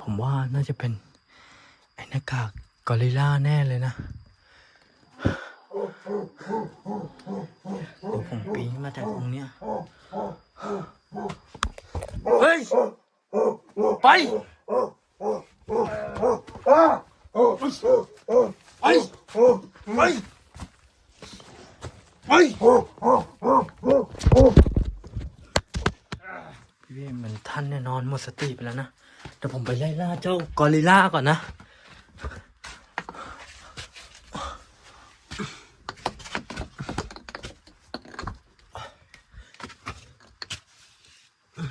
ผมว่าน่าจะเป็น ไอ้หน้ากากกอริลล่าแน่เลยนะเดี๋ยวผมปีนมาจากตรงเนี้ยเฮ้ย ไป ไป ไป ไปพี่เหมือนท่านเนี่ยนอนหมดสติไปแล้วนะเดี๋ยวผมไปไล่ล่าเจ้า กอริลล่าก่อนนะ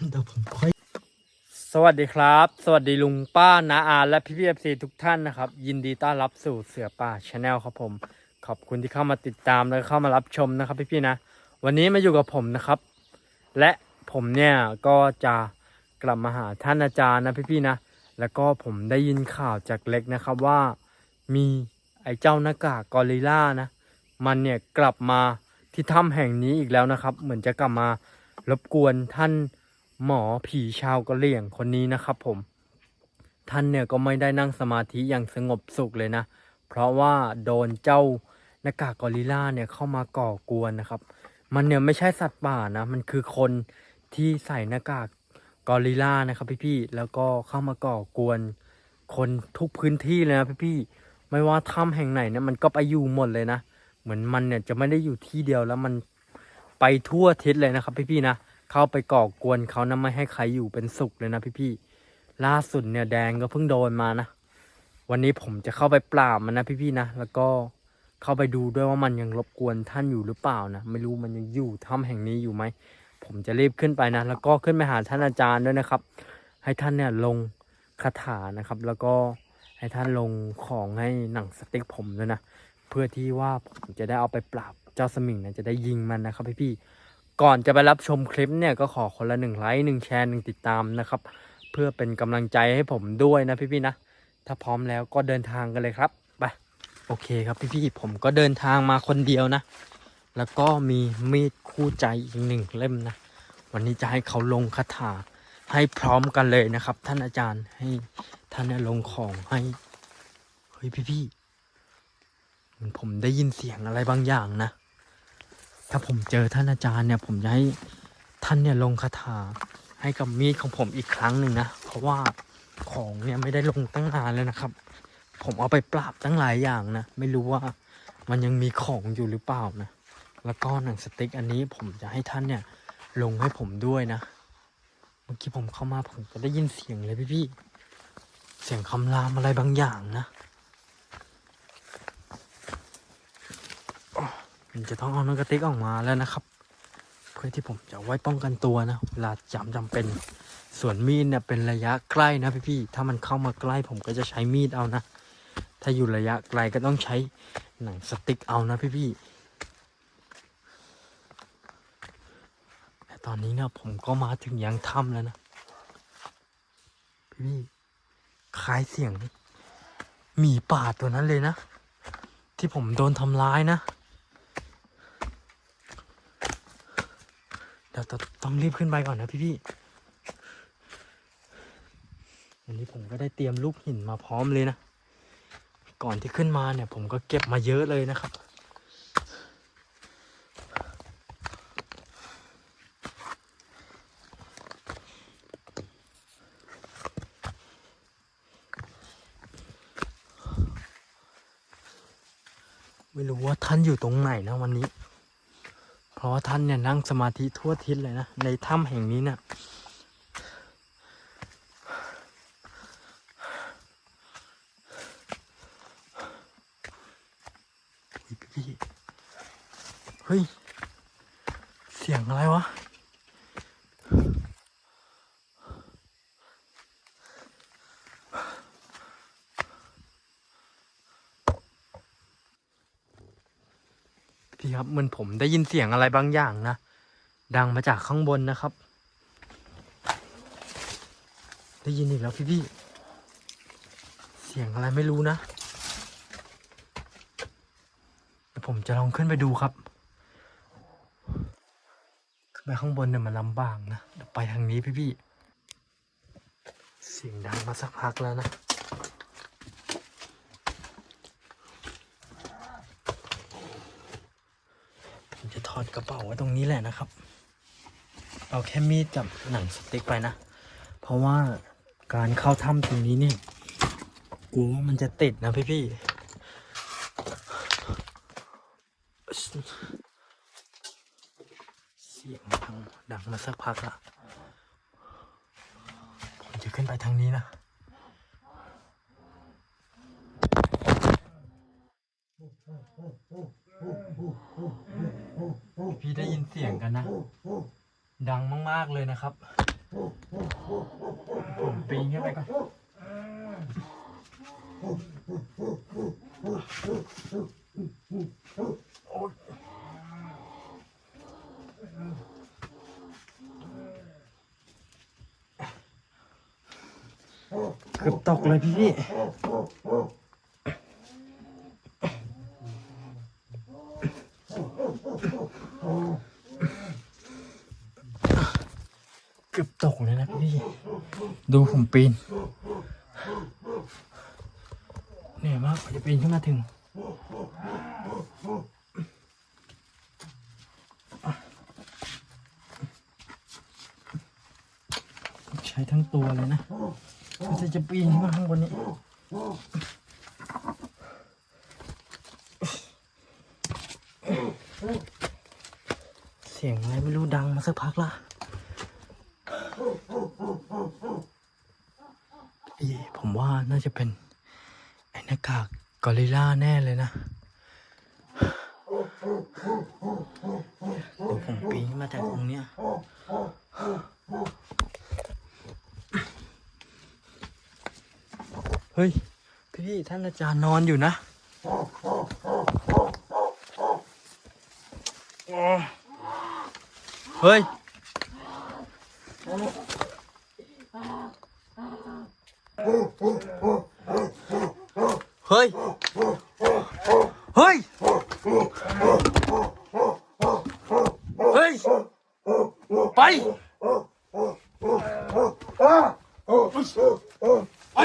เดี๋ยวผมค่อย สวัสดีครับ สวัสดีลุงป้านาอาและพี่พี่เอฟซีทุกท่านนะครับ ยินดีต้อนรับสู่เสือป่าชาแนลครับผม ขอบคุณที่เข้ามาติดตามและเข้ามารับชมนะครับพี่ๆนะ วันนี้มาอยู่กับผมนะครับ และผมเนี่ยก็จะกลับมาหาท่านอาจารย์นะพี่ๆนะ แล้วก็ผมได้ยินข่าวจากเล็กนะครับว่ามีไอ้เจ้าหน้ากากกอริลล่านะ มันเนี่ยกลับมาที่ถ้ำแห่งนี้อีกแล้วนะครับ เหมือนจะกลับมารบกวนท่านหมอผีชาวกะเหรี่ยงคนนี้นะครับผม ท่านเนี่ยก็ไม่ได้นั่งสมาธิอย่างสงบสุขเลยนะ เพราะว่าโดนเจ้าหน้ากากกอริลล่าเนี่ยเข้ามาก่อกวนนะครับ มันเนี่ยไม่ใช่สัตว์ป่านะ มันคือคนที่ใส่หน้ากาก กอริล่านะครับพี่ๆแล้วก็เข้ามาก่อกวนคนทุกพื้นที่เลยนะพี่ๆไม่ว่าถ้ำแห่งไหนเนี่ยมันก็ไปอยู่หมดเลยนะ เหมือนมันเนี่ยจะไม่ได้อยู่ที่เดียวแล้วมันไปทั่วทิศเลยนะครับพี่ๆนะเข้าไปก่อกวนเขานะไม่ให้ใครอยู่เป็นสุขเลยนะพี่ๆล่าสุดเนี่ยแดงก็เพิ่งโดนมานะ วันนี้ผมจะเข้าไปปราบมันนะพี่ๆนะแล้วก็เข้าไปดูด้วยว่ามันยังรบกวนท่านอยู่หรือเปล่านะ ไม่รู้มันยังอยู่ถ้ำแห่งนี้อยู่ไหม ผมจะรีบขึ้นไปนะ แล้วก็ขึ้นไปหาท่านอาจารย์ด้วยนะครับ ให้ท่านเนี่ยลงคาถานะครับ แล้วก็ให้ท่านลงของให้หนังสติ๊กผมด้วยนะ เพื่อที่ว่าผมจะได้เอาไปปราบเจ้าสมิงนะจะได้ยิงมันนะครับพี่ๆก่อนจะไปรับชมคลิปเนี่ยก็ขอคนละหนึ่งไลค์หนึ่งแชร์หนึ่งติดตามนะครับ เพื่อเป็นกำลังใจให้ผมด้วยนะพี่ๆนะ ถ้าพร้อมแล้วก็เดินทางกันเลยครับไปโอเคครับพี่ๆผมก็เดินทางมาคนเดียวนะ แล้วก็มีมีดคู่ใจอีกหนึ่งเล่มนะ วันนี้จะให้เขาลงคาถาให้พร้อมกันเลยนะครับ ท่านอาจารย์ให้ท่านลงของให้เฮ้ยพี่ๆเหมือนผมได้ยินเสียงอะไรบางอย่างนะ ถ้าผมเจอท่านอาจารย์เนี่ย ผมจะให้ท่านเนี่ยลงคาถาให้กับมีดของผมอีกครั้งหนึ่งนะ เพราะว่าของเนี่ยไม่ได้ลงตั้งนานแล้วนะครับ ผมเอาไปปราบตั้งหลายอย่างนะ ไม่รู้ว่ามันยังมีของอยู่หรือเปล่านะ แล้วก็หนังสติ๊กอันนี้ผมจะให้ท่านเนี่ยลงให้ผมด้วยนะ เมื่อกี้ผมเข้ามาผมก็ได้ยินเสียงเลยพี่ๆ เสียงคำรามอะไรบางอย่างนะ มันจะต้องเอาหนังกระติกออกมาแล้วนะครับ เพื่อที่ผมจะไว้ป้องกันตัวนะ เวลาจำจำเป็น ส่วนมีดเนี่ยเป็นระยะใกล้นะพี่ๆ ถ้ามันเข้ามาใกล้ผมก็จะใช้มีดเอานะ ถ้าอยู่ระยะไกลก็ต้องใช้หนังสติ๊กเอานะพี่ๆ แต่ตอ นนี้เนี่ยผมก็มาถึงยังถ้ำแล้วนะ พี่คล้ายเสียงหมีป่าตัวนั้นเลยนะ ที่ผมโดนทำร้ายนะ เดี๋ยวต้องต้องรีบขึ้นไปก่อนนะพี่พี่วันนี้ผมก็ได้เตรียมลูกหินมาพร้อมเลยนะ ก่อนที่ขึ้นมาเนี่ย ผมก็เก็บมาเยอะเลยนะครับ ไม่รู้ว่าท่าน อยู่ตรงไหนนะวันนี้ เพราะว่าท่านเนี่ยนั่งสมาธิทั่วทิศเลยนะ ในถ้ำแห่งนี้เนี่ยเฮ้ยพี่เฮ้ย เสียงอะไรวะ ครับเหมือนผมได้ยินเสียงอะไรบางอย่างนะ ดังมาจากข้างบนนะครับ ได้ยินอีกแล้วพี่พี่เสียงอะไรไม่รู้นะเดี๋ยวผมจะลองขึ้นไปดูครับขึ้นไปข้างบนเนี่ยมันลำบากนะเดี๋ยวไปทางนี้พี่พี่เสียงดังมาสักพักแล้วนะ ผมจะถ อดกระเป๋าไว้ตรงนี้แหละนะครับ เอาแค่มีดกับหนังสติ๊กไปนะ เพราะว่าการเข้าถ้ำตรงนี้เนี่ยกลัวว่ามันจะติดนะพี่พี่เสียงดังดังมาสักพักละผมจะขึ้นไปทางนี้นะ พี่ได้ยินเสียงกันนะ ดังมาก ๆ เลยนะครับ ผมปีนขึ้นไปก่อนโอ๊ยเกือบตกเลยพี่พี่เกือบตกเลยนะพี่ ดูผมปีนเหนื่อยมากกว่าจะปีนขึ้นมาถึงใช้ทั้งตัวเลยนะก็จะจะปีนขึ้นมาข้างบนนี้เสียงอะไรไม่รู้ดังมาสักพักละอีผมว่าน่า จะเป็น ไอ้หน้ากากกอริลล่าแน่เลยนะเดี๋ยวผมปีนมาจากตรงเนี้ยเฮ้ย พี่ท่านอาจารย์นอนอยู่นะเฮ้ย เฮ้ยเฮ้ย เฮ้ย ไป ไป ไป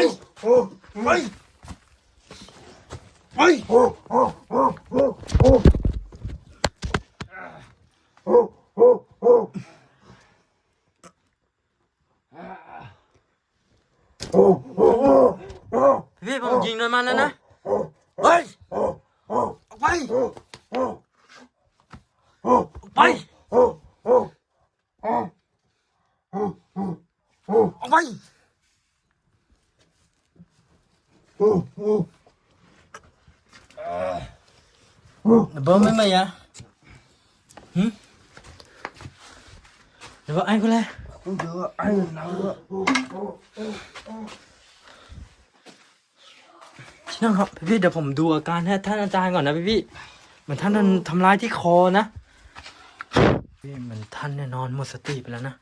ไป พี่ผมยิงโดนมันแล้วนะ เฮ้ย ออกไป ออกไป ออกไป Ba mấy mày à? Hử? Để bảo anh có lên. Không được, anh là nào nữa. ที่นั่งครับพี่เดี๋ยวผมดูอาการให้ท่านอาจารย์ก่อนนะพี่พี่เหมือนท่านโดนทำร้ายที่คอนะพี่เหมือนท่านเนี่ยนอนหมดสติไปแล้วนะ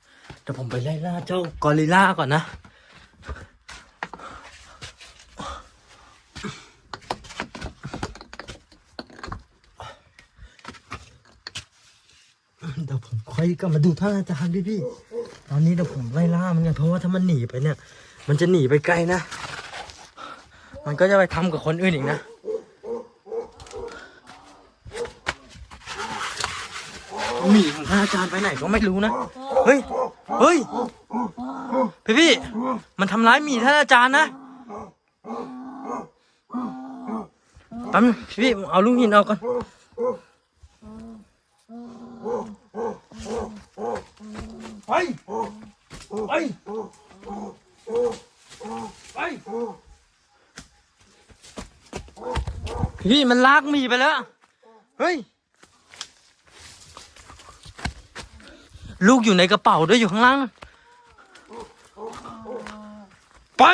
เดี๋ยวผมไปไล่ล่าเจ้ากอริลล่าก่อนนะ เดี๋ยวผมค่อยกลับมาดูท่านอาจารย์พี่พี่ๆตอนนี้เดี๋ยวผมไล่ล่ามันไงเพราะว่าถ้ามันหนีไปเนี่ย มันจะหนีไปไกลนะ มันก็จะไปทำกับคนอื่นอีกนะหมีของท่านอาจารย์ไปไหนก็ไม่รู้นะ เฮ้ย เฮ้ย พี่พี่ มันทำร้ายหมีท่านอาจารย์นะแป๊บนึงพี่พี่เอาลูกหินออกก่อน ไป ไป ไป พี่มันลากหมีไปแล้ว เฮ้ย ลูกอยู่ในกระเป๋าด้วยอยู่ข้างล่าง ไป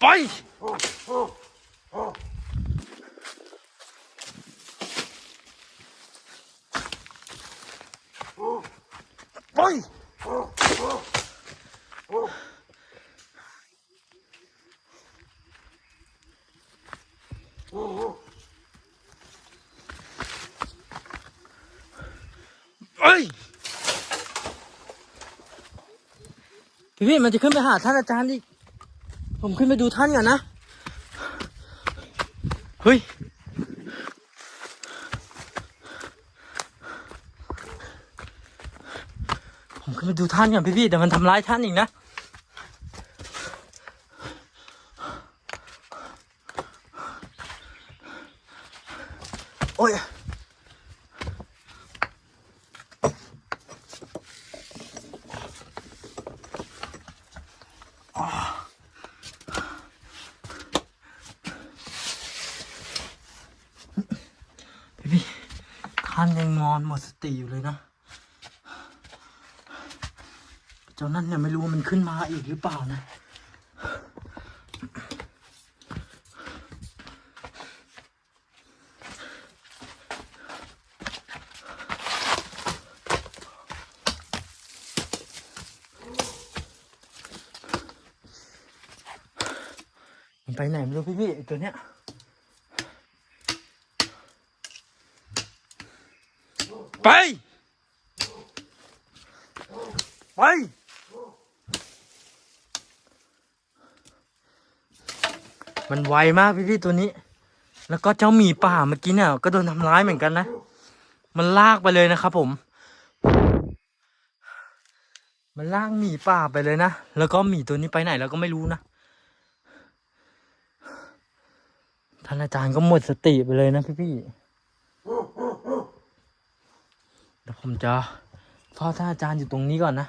ไป พี่มันจะขึ้นไปหาท่านอาจารย์อีก ผมขึ้นไปดูท่านก่อนนะ เฮ้ย ผมขึ้นไปดูท่านก่อนพี่พี่แต่มันทำร้ายท่านอีกนะ โอ้ย พี่พี่ท่านยังน อนหมดสติอยู่เลยนะเจ้านั่นเนี่ยไม่รู้ว่ามันขึ้นมาอีกหรือเปล่านะ มันไปไหนไม่รู้พี่พี่ตัวเนี้ย ไป ไป มันไวมากพี่พี่ตัวนี้ แล้วก็เจ้าหมีป่าเมื่อกี้เนี่ยก็โดนทำร้ายเหมือนกันนะ มันลากไปเลยนะครับผม มันลากหมีป่าไปเลยนะ แล้วก็หมีตัวนี้ไปไหนเราก็ไม่รู้นะ ท่านอาจารย์ก็หมดสติไปเลยนะพี่พี่ๆ เดี๋ยวผมจะเฝ้าท่านอาจารย์อยู่ตรงนี้ก่อนนะ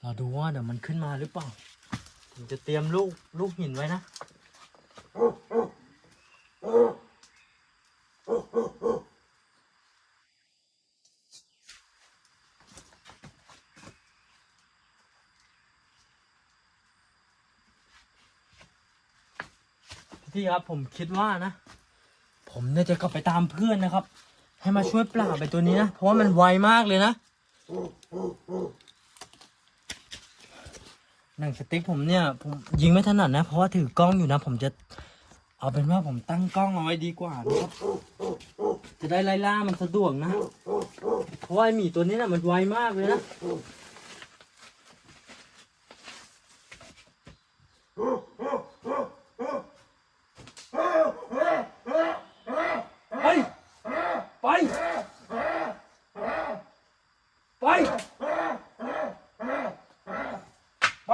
เราดูว่าเดี๋ยวมันขึ้นมาหรือเปล่า ผมจะเตรียมลูกลูกหินไว้นะ พี่ครับผมคิดว่านะ ผมเนี่ยจะกลับไปตามเพื่อนนะครับ ให้มาช่วยปราบไปตัวนี้นะ เพราะว่ามันไวมากเลยนะหนังสติ๊กผมเนี่ยผมยิงไม่ถนัดนะ เพราะว่าถือกล้องอยู่นะ ผมจะเอาเป็นว่าผมตั้งกล้องเอาไว้ดีกว่านะครับ จะได้ไล่ล่ามันสะดวกนะ เพราะว่าไอหมีตัวนี้นะ่ะมันไวมากเลยนะ ไป ไป ไป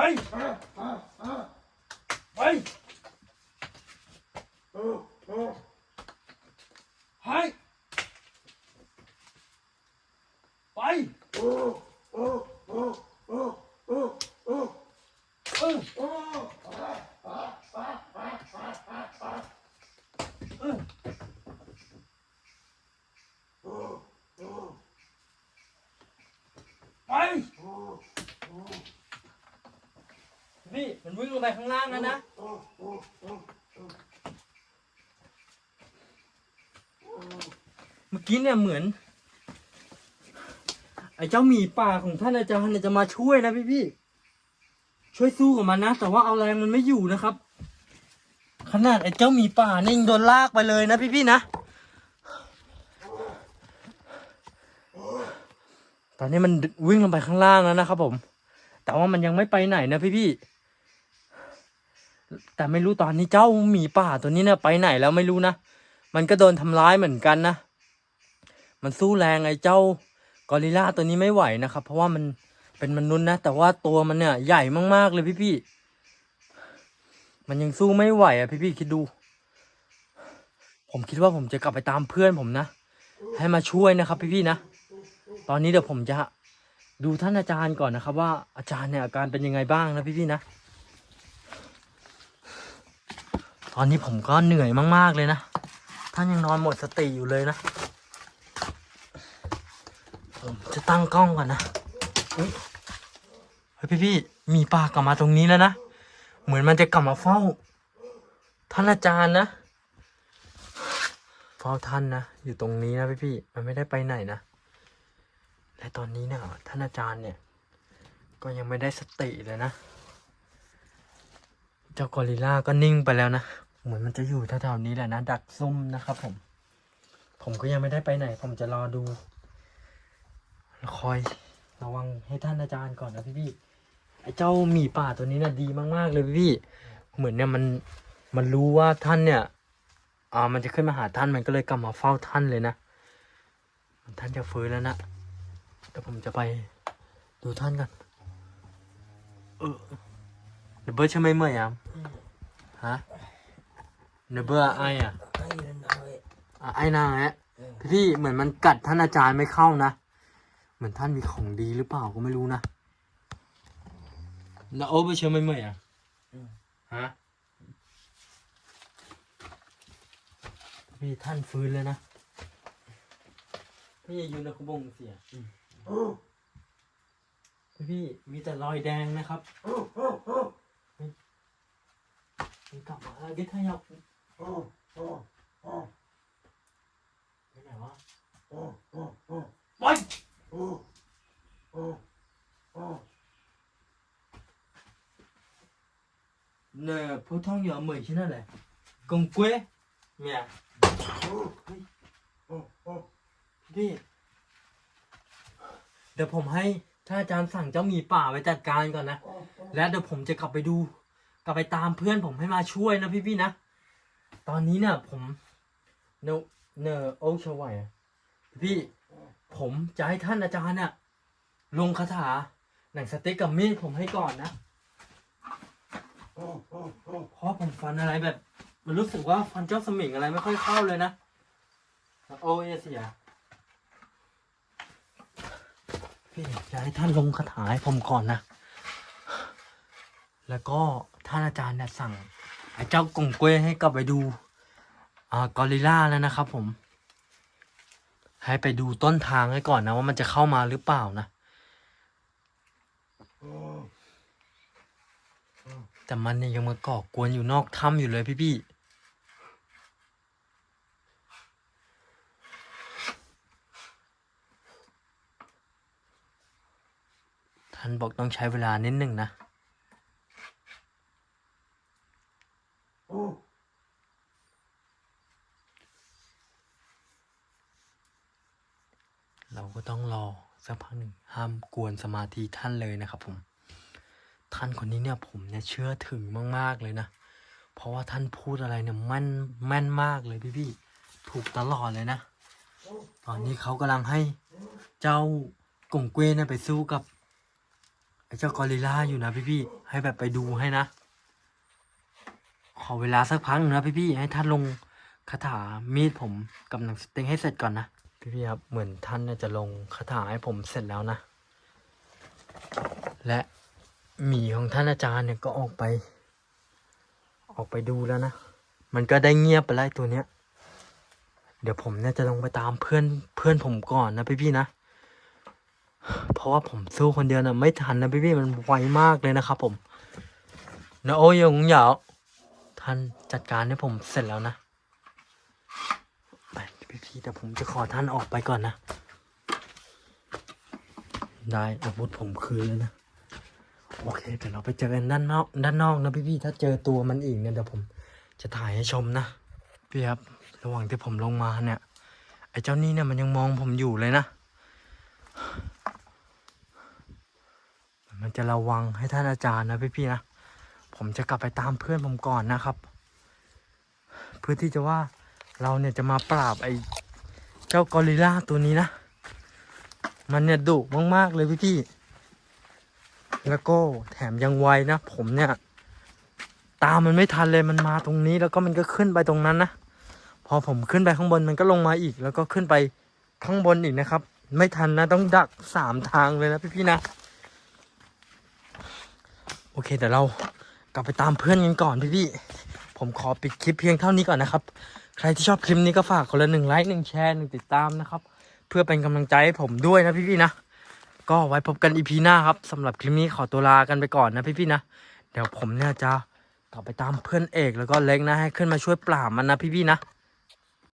ไป ให้ ไปเออเออ ไป นี่มันวิ่งลงไปข้างล่างแล้วนะ เมื่อ กี้เนี่ยเหมือน ไอ้เจ้าหมีป่าของท่านอาจารย์เนี่ยจะมาช่วยนะพี่พี่ช่วยสู้กับมันนะ แต่ว่าเอาแรงมันไม่อยู่นะครับ ขนาดไอ้เจ้าหมีป่าเนี่ยยังโดนลากไปเลยนะพี่พี่นะตอนนี้มันวิ่งลงไปข้างล่างแล้วนะครับผม แต่ว่ามันยังไม่ไปไหนนะพี่พี่แต่ไม่รู้ตอนนี้เจ้าหมีป่าตัวนี้เนี่ยไปไหนแล้วไม่รู้นะ มันก็โดนทำร้ายเหมือนกันนะ มันสู้แรงไอ้เจ้ากอริลลาตัวนี้ไม่ไหวนะครับ เพราะว่ามันเป็นมนุษย์นะ แต่ว่าตัวมันเนี่ยใหญ่มากๆเลยพี่พี่ๆมันยังสู้ไม่ไหวอะพี่พี่ๆคิดดู ผมคิดว่าผมจะกลับไปตามเพื่อนผมนะ ให้มาช่วยนะครับพี่พี่ๆนะ ตอนนี้เดี๋ยวผมจะดูท่านอาจารย์ก่อนนะครับ ว่าอาจารย์เนี่ยอาการเป็นยังไงบ้างนะพี่พี่ๆนะ ตอนนี้ผมก็เหนื่อยมากๆเลยนะท่านยังนอนหมดสติอยู่เลยนะ ผมจะ ตั้งกล้องก่อนนะเฮ้ยพี่พี่มีปลากลับมาตรงนี้แล้วนะ เหมือนมันจะกลับมาเฝ้า ท่านอาจารย์นะเฝ้าท่านนะอยู่ตรงนี้นะพี่พี่มันไม่ได้ไปไหนนะและตอนนี้เนี่ยท่านอาจารย์เนี่ย ก็ยังไม่ได้สติเลยนะ เจ้ากอริลลาก็นิ่งไปแล้วนะ เหมือนมันจะอยู่แถวๆนี้แหละนะ ดักซุ่มนะครับผม ผมก็ยังไม่ได้ไปไหน ผมจะรอดู คอยระวังให้ท่านอาจารย์ก่อนนะพี่พี่ๆไอ้เจ้าหมีป่าตัวนี้เนี่ยดีมากๆเลยพี่พี่ๆเหมือนเนี่ยมันมันรู้ว่าท่านเนี่ยอ่ามันจะขึ้นมาหาท่านมันก็เลยกลับมาเฝ้าท่านเลยนะท่านจะฟื้นแล้วนะแต่ผมจะไปดูท่านกันเออเนเบอร์ใช่ไหมเมื่อยามฮะเนเบอร์ไออะไอ้นั่นเอาไว้อะไอ้นางแอะพี่พี่เหมือนมันกัดท่านอาจารย์ไม่เข้านะเห มือนท่านมีของดีหรือเปล่าก็ไม่รู้นะ แล้วโอ้ไปเชื่อไม่เมื่อยอะฮะพี่ท่านฟื้นเลยนะพี่อยู่ในคุบงเสียพี่พี่มีแต่รอยแดงนะครับนี่นี่กลับมาแล้วดิท่านอยากไปไหนวะไป nè phổ thông nhỏ mười chứ nào này công quê mẹ พี่เดี๋ยวผมให้ท่านอาจารย์สั่งเจ้าหมีป่าไปจัดการก่อนนะ แล้วเดี๋ยวผมจะกลับไปดู กลับไปตามเพื่อนผมให้มาช่วยนะพี่ๆนะ ตอนนี้เนี่ยผมเนเนอโอชวัยพี่ผมจะให้ท่านอาจารย์เนี่ยลงคาถาหนังสติ๊กกับมีดผมให้ก่อนนะ เพราะผมฟันอะไรแบบ มันรู้สึกว่าฟันเจ้าสมิงอะไรไม่ค่อยเข้าเลยนะ โอ้ยเสีย พี่จะให้ท่านลงคาถาให้ผมก่อนนะ แล้วก็ท่านอาจารย์เนี่ยสั่งไอ้เจ้ากงเกวยให้กลับไปดู อ่ากอริลล่าแล้วนะครับผม ให้ไปดูต้นทางให้ก่อนนะว่ามันจะเข้ามาหรือเปล่านะ แต่มันเนี่ยยังมาก่อกวนอยู่นอกถ้ำอยู่เลยพี่ๆท่านบอกต้องใช้เวลานิดหนึ่งนะเราก็ต้องรอสักพักหนึ่งห้ามกวนสมาธิท่านเลยนะครับผม ท่านคนนี้เนี่ยผมเนี่ยเชื่อถึงมาก ๆ เลยนะ เพราะว่าท่านพูดอะไรเนี่ยแม่นแม่นมากเลยพี่ๆถูกตลอดเลยนะ ตอนนี้เขากำลังให้เจ้ากงเกวยเนี่ยไปสู้กับไอ้เจ้ากอริลลาอยู่นะพี่ๆให้แบบไปดูให้นะ ขอเวลาสักพักหนึ่งนะพี่ๆให้ท่านลงคาถามีดผมกับหนังสต็งให้เสร็จก่อนนะพี่ๆครับเหมือนท่านจะลงคาถาให้ผมเสร็จแล้วนะ และ หมีของท่านอาจารย์เนี่ยก็ออกไป ออกไปดูแล้วนะ มันก็ได้เงียบไปแล้วตัวเนี้ย เดี๋ยวผมเนี่ยจะลงไปตามเพื่อนเพื่อนผมก่อนนะพี่ๆนะ เพราะว่าผมสู้คนเดียวนะไม่ทันนะพี่พี่มันไวมากเลยนะครับผมนะโอ้ยงเหยาท่านจัดการให้ผมเสร็จแล้วนะไปพี่พี่แต่ผมจะขอท่านออกไปก่อนนะ ได้อาวุธผมคืนแล้วนะ โอเคเดี๋ยวเราไปเจอกันด้านนอกด้านนอกนะพี่พี่ถ้าเจอตัวมันอีกเนี่ยเดี๋ยวผมจะถ่ายให้ชมนะพี่ครับระหว่างที่ผมลงมาเนี่ย ไอ้เจ้านี่เนี่ยมันยังมองผมอยู่เลยนะมันจะระวังให้ท่านอาจารย์นะพี่ๆนะผมจะกลับไปตามเพื่อนผมก่อนนะครับ เพื่อที่จะว่าเราเนี่ยจะมาปราบไอ้เจ้ากอริลลาตัวนี้นะ มันเนี่ยดุมากๆเลยพี่ๆ แล้วก็แถมยังไวนะ ผมเนี่ย ตามมันไม่ทันเลยมันมาตรงนี้แล้วก็มันก็ขึ้นไปตรงนั้นนะ พอผมขึ้นไปข้างบนมันก็ลงมาอีก แล้วก็ขึ้นไปข้างบนอีกนะครับ ไม่ทันนะต้องดักสามทางเลยนะพี่ๆนะ โอเคเดี๋ยวเรากลับไปตามเพื่อนกันก่อนพี่ๆผมขอปิดคลิปเพียงเท่านี้ก่อนนะครับ ใครที่ชอบคลิปนี้ก็ฝากคนละหนึ่งไลค์หนึ่งแชร์หนึ่งติดตามนะครับ เพื่อเป็นกำลังใจให้ผมด้วยนะพี่ๆนะ ก็ไว้พบกันอีพีหน้าครับสำหรับคลิปนี้ขอตัวลากันไปก่อนนะพี่ๆนะ เดี๋ยวผมเนี่ยจะกลับไปตามเพื่อนเอกแล้วก็เล็กนะให้ขึ้นมาช่วยปราบมันนะพี่ๆนะ